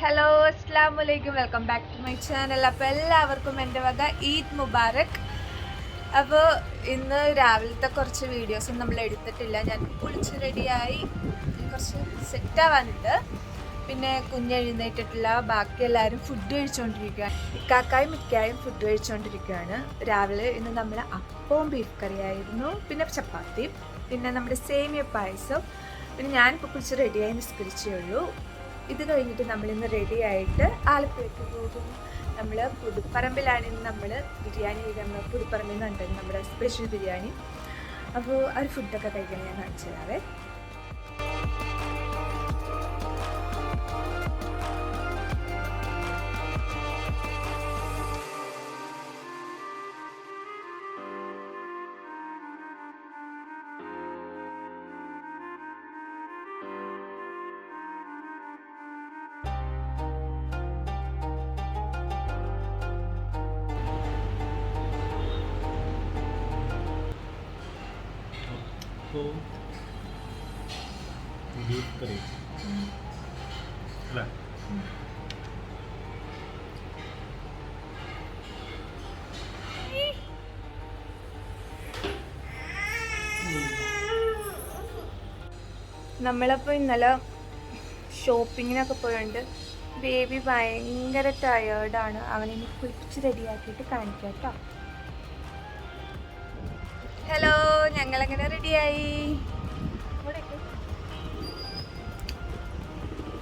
Hello അസ്സാം വലൈക്കും welcome back to my channel അപ്പോൾ എല്ലാവർക്കും എന്റെ വക ഈദ് മുബാറക്. അപ്പോൾ ഇന്ന് രാവിലത്തെ കുറച്ച് വീഡിയോസും നമ്മൾ എടുത്തിട്ടില്ല. ഞാൻ കുളിച്ച് റെഡിയായി കുറച്ച് സെറ്റാവാനുണ്ട് പിന്നെ കുഞ്ഞെഴുന്നേറ്റിട്ടില്ല ബാക്കി എല്ലാവരും ഫുഡ് കഴിച്ചുകൊണ്ടിരിക്കുകയാണ് ഇക്കാക്കായും മിക്കായും ഫുഡ് കഴിച്ചുകൊണ്ടിരിക്കുകയാണ് രാവിലെ ഇന്ന് നമ്മൾ അപ്പവും ബീഫ് കറിയായിരുന്നു. പിന്നെ ചപ്പാത്തിയും. പിന്നെ നമ്മുടെ സേമിയ പായസം. പിന്നെ ഞാനിപ്പോൾ കുളിച്ച് റെഡിയായി നിസ്കരിച്ചേ ഉള്ളൂ. ഇത് കഴിഞ്ഞിട്ട് നമ്മൾ ഇന്ന് റെഡി ആയിട്ട് ആലപ്പുഴയ്ക്ക് പോകും. നമ്മൾ പുതുപ്പറമ്പിലാണ് ഇന്ന് നമ്മൾ ബിരിയാണി നമ്മൾ പുതുപ്പറമ്പിൽ നിന്നുണ്ടെങ്കിൽ നമ്മുടെ സ്പെഷ്യൽ ബിരിയാണി. അപ്പോൾ ആ ഒരു ഫുഡൊക്കെ കഴിക്കാൻ ഞാൻ കാണിച്ചു തരാവേ. അപ്പോൾ ബീഫ് കറി. അല്ലേ? നമ്മളപ്പോൾ ഇന്നലെ ഷോപ്പിങ്ങിനൊക്കെ പോയുണ്ട് ബേബി ഭയങ്കര ടയേർഡാണ് അവനെ കുളിപ്പിച്ച് റെഡിയാക്കിയിട്ട് കാണിക്കാം കേട്ടോ ഹലോ ഞങ്ങളങ്ങനെ റെഡിയായി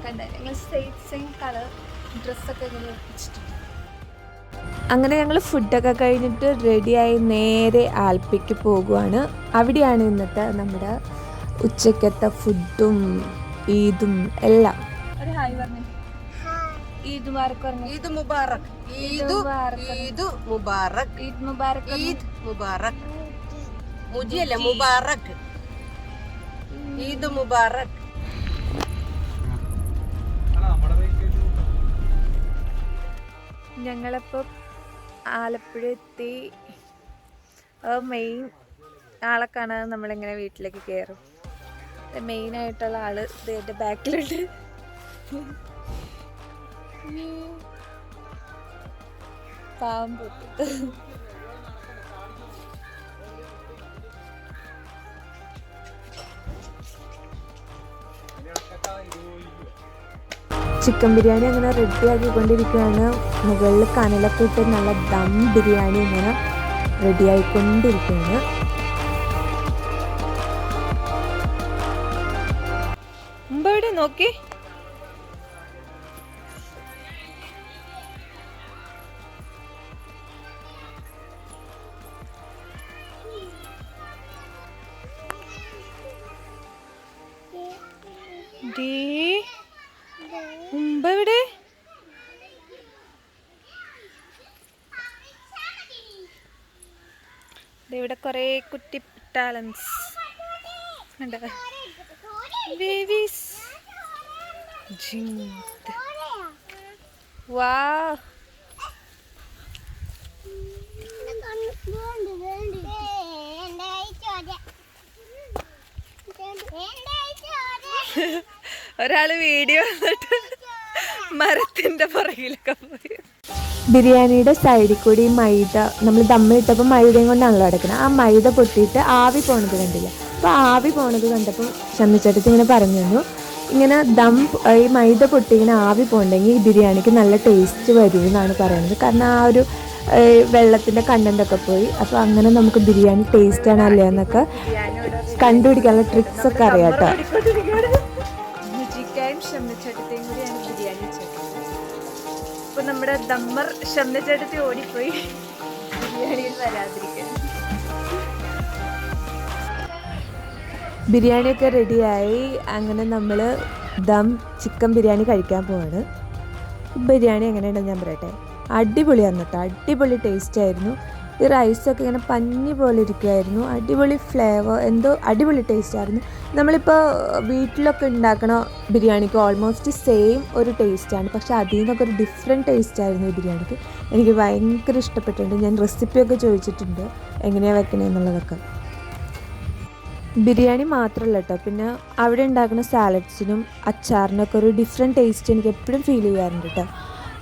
കണ്ട ഞങ്ങൾ സെയിം സെയിം കളർ ഡ്രസ്സൊക്കെ ഇങ്ങനെ വെച്ചിട്ടുണ്ട്. അങ്ങനെ ഞങ്ങൾ ഫുഡൊക്കെ കഴിഞ്ഞിട്ട് റെഡിയായി നേരെ ആൽപ്പിക്ക് പോകുവാണ്. അവിടെയാണ് ഇന്നത്തെ നമ്മുടെ ഉച്ചക്കത്തെ ഫുഡും ഈദും എല്ലാം. ഒരു ഹായ് പറഞ്ഞു. ഈദ് മുബാറക് പറഞ്ഞു. ഈദ് മുബാറക്. ഈദ് മുബാറക്. ഈദ് മുബാറക്. ഈദ് മുബാറക് ഈദ് മുബാറക്. മുജിയല്ല? മുബാറക്. ഈദ് മുബാറക്. ഞങ്ങളിപ്പോൾ ആലപ്പുഴ എത്തി. മെയിൻ ആളെ കാണാതെ നമ്മളിങ്ങനെ വീട്ടിലേക്ക് കയറും മെയിൻ ആയിട്ടുള്ള ആൾ ഇതിന്റെ ബാക്കിലുണ്ട്. പാമ്പ്. ചിക്കൻ ബിരിയാണി അങ്ങനെ റെഡി ആക്കിക്കൊണ്ടിരിക്കുകയാണ്. മുകളിൽ കനലൊക്കെ ഇട്ട് നല്ല ദം ബിരിയാണി ഇങ്ങനെ റെഡി ആയിക്കൊണ്ടിരിക്കുകയാണ്. മുമ്പ് എവിടെ? നോക്കി. ഡീ ഇവിടെ കുറേ കുട്ടി ടാലൻസ് ഉണ്ട്. ബേബീസ് വാ. ഒരാൾ വീഡിയോ വന്നിട്ട് മരത്തിന്റെ പുറകിലൊക്കെ പോയി. ബിരിയാണിയുടെ സൈഡിൽ കൂടി മൈദ നമ്മൾ ദമ്മിട്ടപ്പോൾ മൈദയും കൊണ്ടാണല്ലോ അടക്കുന്നത് ആ മൈദ പൊട്ടിയിട്ട് ആവി പോണത് കണ്ടില്ല? അപ്പോൾ ആവി പോണത് കണ്ടപ്പോൾ ഷമ്മിച്ചേട്ടത്തി ഇങ്ങനെ പറഞ്ഞു തന്നു. ഇങ്ങനെ ദം ഈ മൈദ പൊട്ടി ഇങ്ങനെ ആവി പോകണ്ടെങ്കിൽ ഈ ബിരിയാണിക്ക് നല്ല ടേസ്റ്റ് വരും എന്നാണ് പറയുന്നത്. കാരണം ആ ഒരു വെള്ളത്തിന്റെ കണ്ടന്റ് പോയി. അപ്പോൾ അങ്ങനെ നമുക്ക് ബിരിയാണി ടേസ്റ്റ് ആണ് അല്ലേ എന്നൊക്കെ കണ്ടുപിടിക്കാനുള്ള ട്രിക്സ് ഒക്കെ അറിയാം കേട്ടോ. ഇപ്പൊ നമ്മുടെ ദമ്മർ ഷംനച്ചേട്ടത്തി ഓടിപ്പോയി. ബിരിയാണിയിൽ വരാതിരിക്കാൻ. ബിരിയാണിയൊക്കെ റെഡിയായി. അങ്ങനെ നമ്മൾ ദം ചിക്കൻ ബിരിയാണി കഴിക്കാൻ പോവാണ്. ബിരിയാണി എങ്ങനെയുണ്ടെന്ന് ഞാൻ പറയട്ടെ. അടിപൊളിയായിരുന്നു കേട്ടോ. അടിപൊളി ടേസ്റ്റ് ആയിരുന്നു. ഈ റൈസൊക്കെ ഇങ്ങനെ പഞ്ഞി പോലെ ഇരിക്കുമായിരുന്നു അടിപൊളി ഫ്ലേവർ എന്തോ അടിപൊളി ടേസ്റ്റ് ആയിരുന്നു. നമ്മളിപ്പോൾ വീട്ടിലൊക്കെ ഉണ്ടാക്കണ ബിരിയാണിക്ക് ഓൾമോസ്റ്റ് സെയിം ഒരു ടേസ്റ്റാണ് പക്ഷേ അതിൽ നിന്നൊക്കെ ഒരു ഡിഫറെന്റ് ടേസ്റ്റ് ആയിരുന്നു ഈ ബിരിയാണിക്ക്. എനിക്ക് ഭയങ്കര ഇഷ്ടപ്പെട്ടിട്ടുണ്ട്. ഞാൻ റെസിപ്പിയൊക്കെ ചോദിച്ചിട്ടുണ്ട്. എങ്ങനെയാണ് വെക്കണേന്നുള്ളതൊക്കെ ബിരിയാണി മാത്രമല്ല കേട്ടോ പിന്നെ അവിടെ ഉണ്ടാക്കുന്ന സാലഡ്സിനും അച്ചാറിനൊക്കെ ഒരു ഡിഫറെന്റ് ടേസ്റ്റ് എനിക്ക് എപ്പോഴും ഫീൽ ചെയ്യാറുണ്ട് കേട്ടോ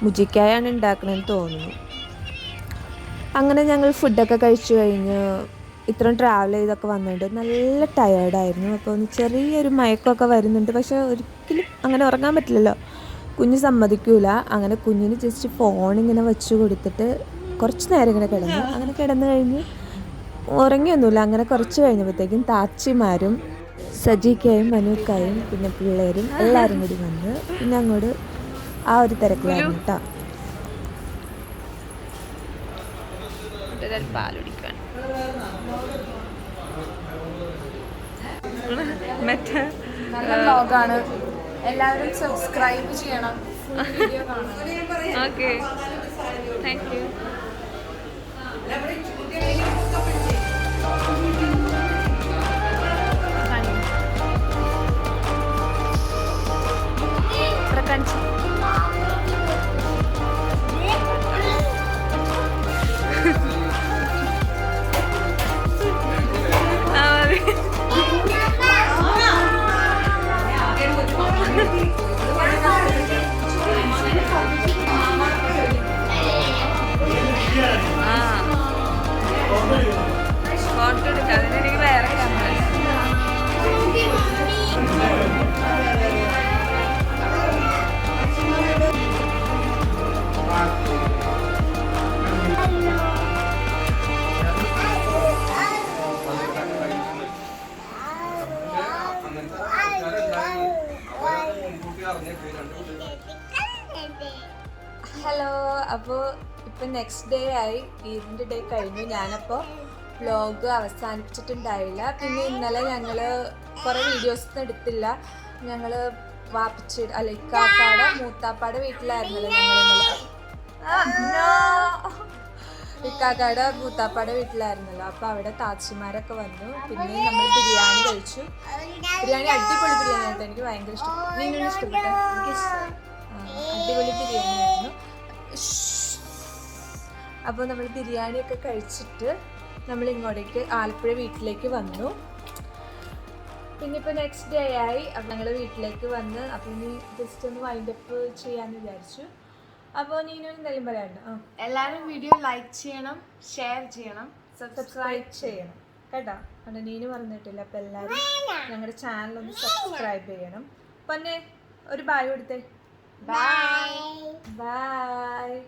മുജിക്കായാണ് ഉണ്ടാക്കണമെന്ന് തോന്നുന്നു. അങ്ങനെ ഞങ്ങൾ ഫുഡൊക്കെ കഴിച്ചു കഴിഞ്ഞ് ഇത്രയും ട്രാവൽ ചെയ്തൊക്കെ വന്നിട്ട് നല്ല ടയേർഡായിരുന്നു അപ്പോൾ ഒന്ന് ചെറിയൊരു മയക്കമൊക്കെ വരുന്നുണ്ട്. പക്ഷേ ഒരിക്കലും അങ്ങനെ ഉറങ്ങാൻ പറ്റില്ലല്ലോ. കുഞ്ഞ് സമ്മതിക്കൂല. അങ്ങനെ കുഞ്ഞിന് ജസ്റ്റ് ഫോൺ ഇങ്ങനെ വെച്ച് കൊടുത്തിട്ട് കുറച്ച് നേരം ഇങ്ങനെ കിടന്നു. അങ്ങനെ കിടന്നു കഴിഞ്ഞ് ഉറങ്ങിയൊന്നുമില്ല. അങ്ങനെ കുറച്ച് കഴിഞ്ഞപ്പോഴത്തേക്കും താച്ചിമാരും സജിക്കായും മനുക്കായും പിന്നെ പിള്ളേരും എല്ലാവരും കൂടി വന്ന് പിന്നെ അങ്ങോട്ട് ആ ഒരു തിരക്കിലായിരുന്നു കേട്ടോ. പാലുടിക്കാൻ മറ്റേ നല്ല വ്ലോഗാണ് എല്ലാവരും സബ്സ്ക്രൈബ് ചെയ്യണം. വീഡിയോ കാണണം. ഓക്കെ. താങ്ക് യു കാണിച്ചു ഹലോ അപ്പോൾ ഇപ്പം നെക്സ്റ്റ് ഡേ ആയി ഈദിന്റെ ഡേ കഴിഞ്ഞു. ഞാനപ്പോൾ വ്ലോഗ് അവസാനിപ്പിച്ചിട്ടുണ്ടായില്ല. പിന്നെ ഇന്നലെ ഞങ്ങൾ കുറേ വീഡിയോസ് ഒന്നും എടുത്തില്ല. ഞങ്ങൾ വാപ്പിച്ച് അല്ല ഇക്കാപ്പാട മൂത്താപ്പാട വീട്ടിലായിരുന്നല്ലോ ഞങ്ങൾ. ഇക്കാക്കാടെ മൂത്താപ്പാടെ വീട്ടിലായിരുന്നല്ലോ. അപ്പോൾ അവിടെ താച്ചിമാരൊക്കെ വന്നു. പിന്നെ നമ്മൾ ബിരിയാണി കഴിച്ചു. ബിരിയാണി അടിപൊളി ബിരിയാണി ആയിരുന്നു എനിക്ക് ഭയങ്കര ഇഷ്ടപ്പെട്ടു. ഇഷ്ടപ്പെട്ടു അടിപൊളി ബിരിയാണി ആയിരുന്നു അപ്പോൾ നമ്മൾ ബിരിയാണിയൊക്കെ കഴിച്ചിട്ട് നമ്മൾ ഇങ്ങോട്ടേക്ക് ആലപ്പുഴ വീട്ടിലേക്ക് വന്നു. പിന്നെ ഇപ്പോൾ നെക്സ്റ്റ് ഡേ ആയി. അപ്പം ഞങ്ങൾ വീട്ടിലേക്ക് വന്ന് അപ്പോൾ ഇനി ജസ്റ്റ് ഒന്ന് വൈൻഡപ്പ് ചെയ്യാമെന്ന് വിചാരിച്ചു. അപ്പോൾ നീനും എന്തെങ്കിലും പറയാനുണ്ട്? ആ. എല്ലാവരും വീഡിയോ ലൈക്ക് ചെയ്യണം ഷെയർ ചെയ്യണം സബ്സ്ക്രൈബ് ചെയ്യണം. കേട്ടോ? അതുകൊണ്ട് നീനു പറഞ്ഞിട്ടില്ല. അപ്പം എല്ലാവരും ഞങ്ങളുടെ ചാനൽ ഒന്ന് സബ്സ്ക്രൈബ് ചെയ്യണം. പിന്നെ ഒരു ബായ് കൊടുത്തേ. Bye. Bye. Bye.